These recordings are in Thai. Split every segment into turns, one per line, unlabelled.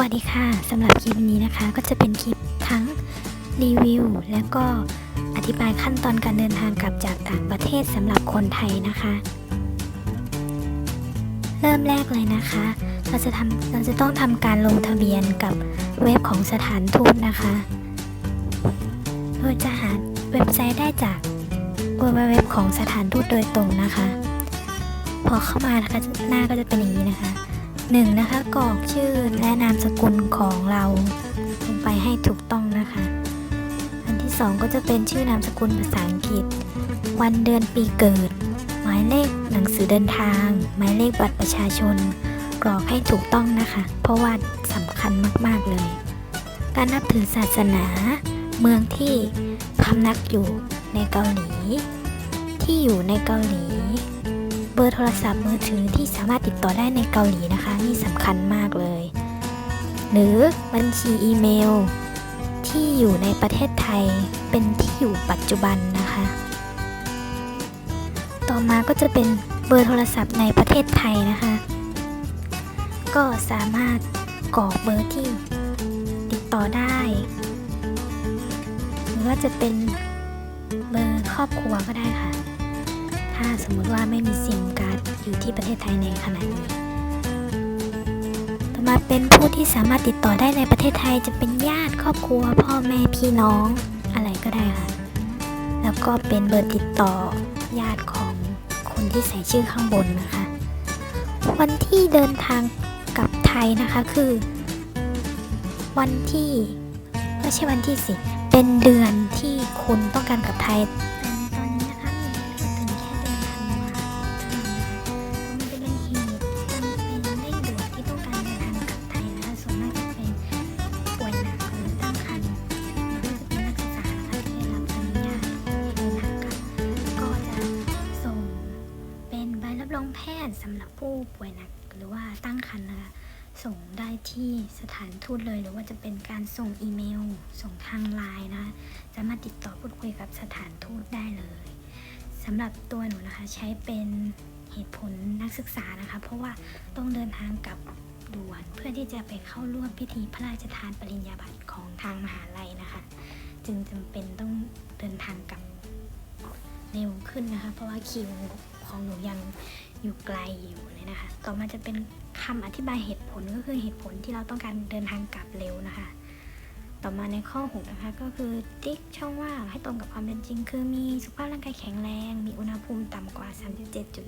วัสดีค่ะสำหรับคลิปนี้นะคะ ก็จะเป็นคลิปทั้งรีวิว และก็อธิบายขั้นตอนการเดินทางกลับจากต่างประเทศสำหรับคนไทยนะคะ เริ่มแรกเลยนะคะ เราจะทำเราจะต้องทำการลงทะเบียนกับเว็บของสถานทูตนะคะ โดยจะหาเว็บไซต์ได้จากเว็บของสถานทูตโดยตรงนะคะ พอเข้ามานะคะหน้าก็จะเป็นอย่างนี้นะคะ หนึ่งนะคะกรอกชื่อและนามสกุลของเราลงไปให้ถูกต้องนะคะ อันที่สองก็จะเป็นชื่อนามสกุลภาษาอังกฤษ วันเดือนปีเกิด หมายเลขหนังสือเดินทาง หมายเลขบัตรประชาชน กรอกให้ถูกต้องนะคะ เพราะว่าสำคัญมากๆเลย การนับถือศาสนา เมืองที่พำนักอยู่ในเกาหลี ที่อยู่ในเกาหลี เบอร์โทรศัพท์มือถือที่สามารถติดต่อได้ในเกาหลีนะคะ นี่สำคัญมากเลย หรือบัญชีอีเมล ที่อยู่ในประเทศไทยเป็นที่อยู่ปัจจุบันนะคะ ต่อมาก็จะเป็นเบอร์โทรศัพท์ในประเทศไทยนะคะ ก็สามารถกรอกเบอร์ที่ติดต่อได้ หรือว่าจะเป็นเบอร์ครอบครัวก็ได้ค่ะ ถ้าสมมุติว่าไม่มีซิมการ์ดอยู่ที่ประเทศไทยในขณะนี้ ต่อมาเป็นผู้ที่สามารถติดต่อได้ในประเทศไทยจะเป็นญาติครอบครัว พ่อแม่พี่น้องอะไรก็ได้ค่ะ แล้วก็เป็นเบอร์ติดต่อญาติของคนที่ใส่ชื่อข้างบนนะคะ วันที่เดินทางกลับไทยนะคะคือ วันที่ไม่ใช่วันที่สิเป็นเดือนที่คุณต้องการกลับไทย รองแพทย์สำหรับผู้ป่วยหนักหรือว่าตั้งครรภ์นะคะส่งได้ที่สถานทูตเลย หรือว่าจะเป็นการส่งอีเมล ส่งทางไลน์นะคะสามารถติดต่อพูดคุยกับสถานทูตได้เลยสำหรับตัวหนูนะคะใช้เป็นเหตุผลนักศึกษานะคะ เพราะว่าต้องเดินทางกลับด่วนเพื่อที่จะไปเข้าร่วมพิธีพระราชทานปริญญาบัตรของทางมหาลัยนะคะ จึงจำเป็นต้องเดินทางกลับเร็วขึ้นนะคะ เพราะว่าคิวของหนูยัง อยู่ไกลอยู่เลยนะคะ ต่อมาจะเป็นคำอธิบายเหตุผลก็คือเหตุผลที่เราต้องการเดินทางกลับเร็วนะคะ ต่อมาในข้อ6นะคะก็คือติ๊กช่องว่างให้ตรงกับความเป็นจริง คือมีสุขภาพร่างกายแข็งแรง มีอุณหภูมิต่ำกว่า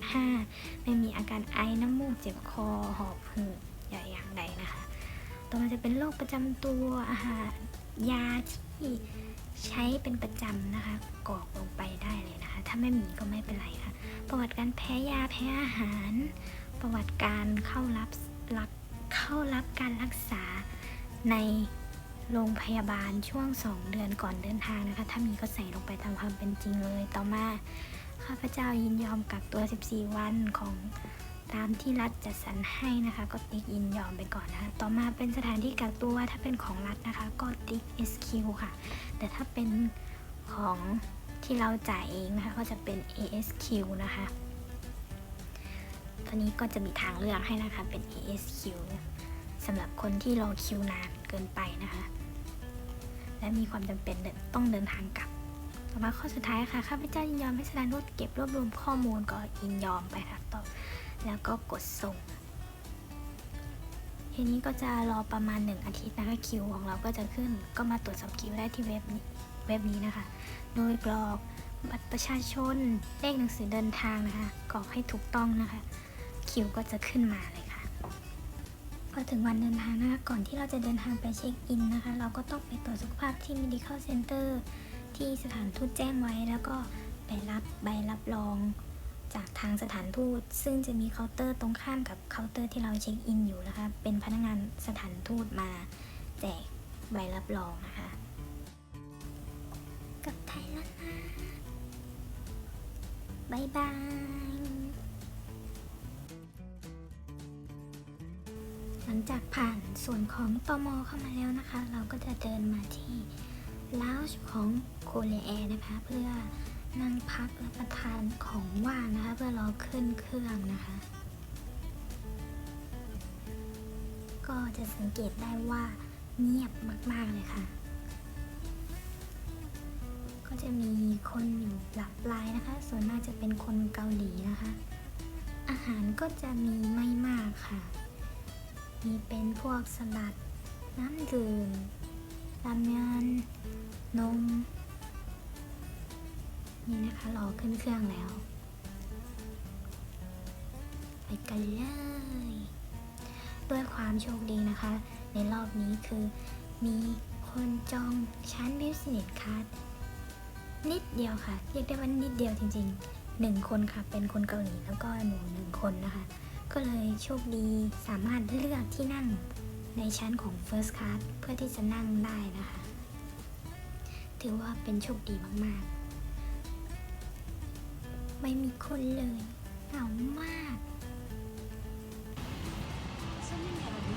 37.5 ไม่มีอาการไอน้ำมูกเจ็บคอหอบหืดอย่าอย่างใดนะคะ ต่อมาจะเป็นโรคประจำตัวอาหารยาที่ใช้เป็นประจำนะคะกรอกลงไป ถ้าไม่มีก็ไม่เป็นไรค่ะ ประวัติการแพ้ยาแพ้อาหาร ประวัติการเข้ารับรับเข้ารับการรักษาในโรงพยาบาลช่วง 2 เดือนก่อนเดินทางนะคะ ถ้ามีก็ใส่ลงไปตามความเป็นจริงเลย ต่อมาข้าพเจ้ายินยอมกักตัว 14 วันของตามที่รัฐจัดสรรให้นะคะ ก็ติ๊กยินยอมไปก่อนนะคะต่อมาเป็นสถานที่กักตัวถ้าเป็นของรัฐนะคะ ก็ติ๊ก SQ ค่ะ แต่ถ้าเป็นของ ที่เราจ่ายเองนะคะก็จะเป็น ASQ นะคะตอนนี้ก็จะมีทางเลือกให้นะคะเป็น ASQ สำหรับคนที่รอคิวนานเกินไปนะคะ และมีความจำเป็นต้องเดินทางกลับ ต่อมาข้อสุดท้ายค่ะข้าพเจ้ายินยอมให้สถานทูตเก็บรวบรวมข้อมูลก็ยินยอมไปค่ะต่อแล้วก็กดส่งทีนี้ก็จะรอประมาณ 1 อาทิตย์นะคะคิวของเราก็จะขึ้น ก็มาตรวจสอบคิวได้ที่เว็บนี้ เว็บนี้นะคะ โดยกรอกบัตรประชาชน เลขหนังสือเดินทางนะคะ กรอกให้ถูกต้องนะคะ คิวก็จะขึ้นมาเลยค่ะ พอถึงวันเดินทางนะคะ ก่อนที่เราจะเดินทางไปเช็คอินนะคะ เราก็ต้องไปตรวจสุขภาพที่ medical center ที่สถานทูตแจ้งไว้ แล้วก็ไปรับใบรับรองจากทางสถานทูต ซึ่งจะมีเคาน์เตอร์ตรงข้ามกับเคาน์เตอร์ที่เราเช็คอินอยู่นะคะ เป็นพนักงานสถานทูตมาแจกใบรับรองนะคะ กับไทยแล้วนะบายบายหลังจากผ่านส่วนของตมเข้ามาแล้วนะคะ เราก็จะเดินมาที่ลาวชของโคเรียแอร์นะคะ เพื่อนั่งพักและประทานของว่างนะคะ เพื่อรอขึ้นเครื่องนะคะ ก็จะสังเกตได้ว่าเงียบมาก ๆ เลยค่ะ ก็จะมีคนอยู่หลับรายนะคะ ส่วนมากจะเป็นคนเกาหลีนะคะ อาหารก็จะมีไม่มากค่ะ มีเป็นพวกสลัด น้ำดื่มรามยอนนม นี่นะคะรอขึ้นเครื่องแล้ว ไปกันเลยด้วยความโชคดีนะคะ ในรอบนี้คือมีคนจองชั้น Business Class นิดเดียวค่ะ เรียกได้ว่านิดเดียวจริงๆหนึ่งคนค่ะ เป็นคนเกาหลีแล้วก็หนูหนึ่งคนนะคะ ก็เลยโชคดีสามารถเลือกที่นั่งในชั้นของ First Class เพื่อที่จะนั่งได้นะคะ ถือว่าเป็นโชคดีมากๆ ไม่มีคนเลยเหงามาก
손님 여러분,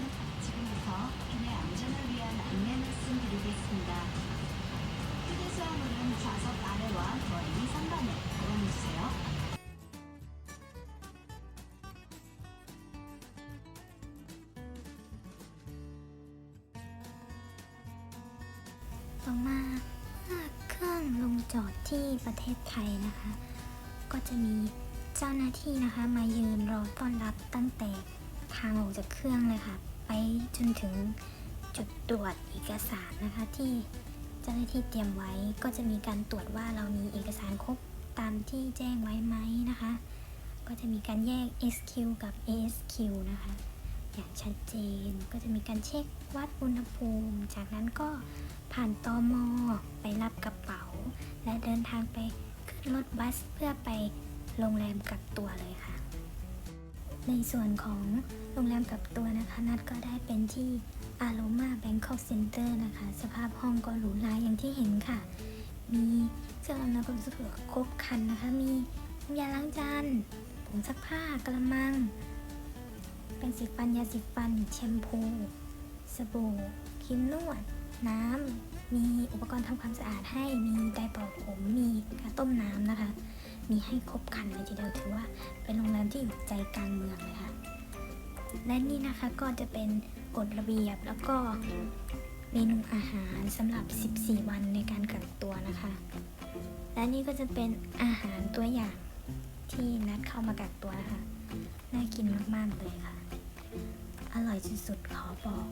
지금부터 기내 안전을 위한 안내 말씀드리겠습니다. 휴대수화물은 좌석 아래와 머리 상단에 보관해주세요.
ต่อมาเมื่อเครื่องลงจอดที่ประเทศไทยนะคะ ก็จะมีเจ้าหน้าที่นะคะ มายืนรอต้อนรับตั้งแต่ทางออกจากเครื่องเลยค่ะ ไปจนถึงจุดตรวจเอกสารนะคะ ที่ เจ้าหน้าที่เตรียมไว้ก็จะมีการตรวจว่าเรามีเอกสารครบตามที่แจ้งไว้ไหมนะคะ ก็จะมีการแยก SQ กับ ASQ นะคะ อย่างชัดเจนก็จะมีการเช็ควัดอุณหภูมิ จากนั้นก็ผ่านตอมอไปรับกระเป๋า และเดินทางไปขึ้นรถบัสเพื่อไปโรงแรมกักตัวเลยค่ะ ในส่วนของโรงแรมกักตัวนะคะ นัดก็ได้เป็นที่ Aroma Bangkok Center นะคะ สภาพห้องก็หรูหราอย่างที่เห็นค่ะ มีเครื่องอำนวยความสะดวกครบครันนะคะ มีน้ำยาล้างจานผงซักผ้ากระมัง เป็นสีฟันยาสีฟัน แชมพู สบู่ครีมนวด น้ำ มีอุปกรณ์ทำความสะอาดให้ มีไดร์เป่าผม มีกระต้มน้ำนะคะ มีให้ครบครันเลยทีเดียวถือว่าเป็นโรงแรมที่อยู่ใจกลางเมืองเลยค่ะ และนี่นะคะก็จะเป็น กฎระเบียบแล้วก็เมนูอาหารสำหรับ 14 วันในการกักตัวนะคะ และนี่ก็จะเป็นอาหารตัวอย่างที่นัดเข้ามากักตัวนะคะ น่ากินมาก ๆ เลยค่ะ อร่อยสุดๆขอบอก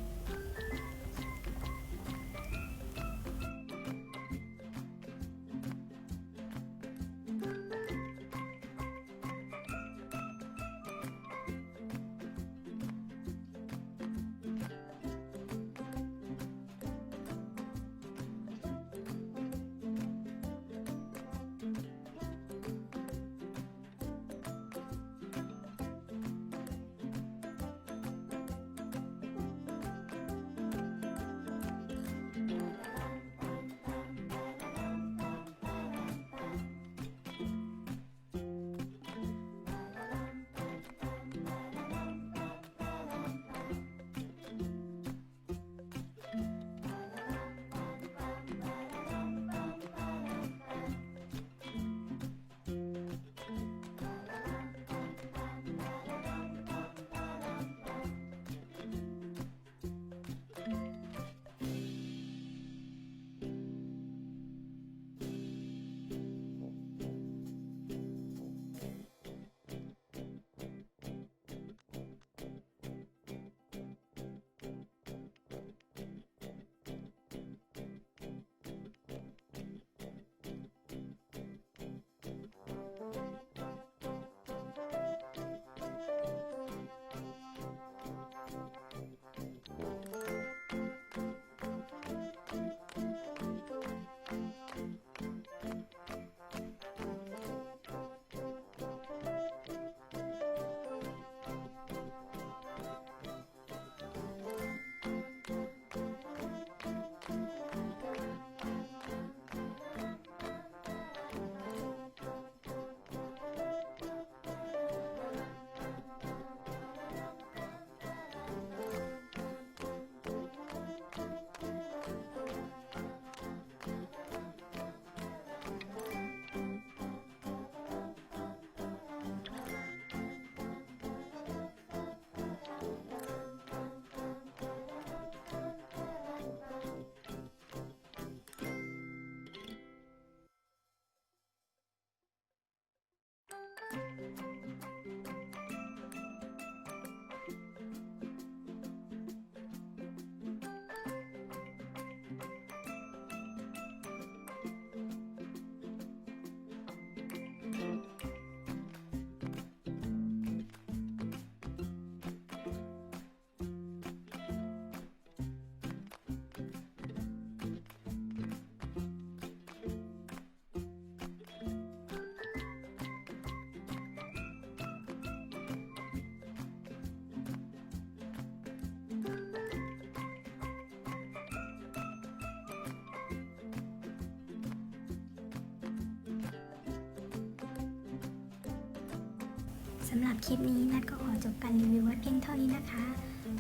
สำหรับคลิปนี้นัดก็ขอจบการรีวิวไว้เพียงเท่านี้นะคะ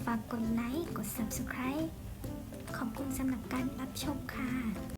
ฝากกดไลค์ กด subscribe ขอบคุณสำหรับการรับชมค่ะ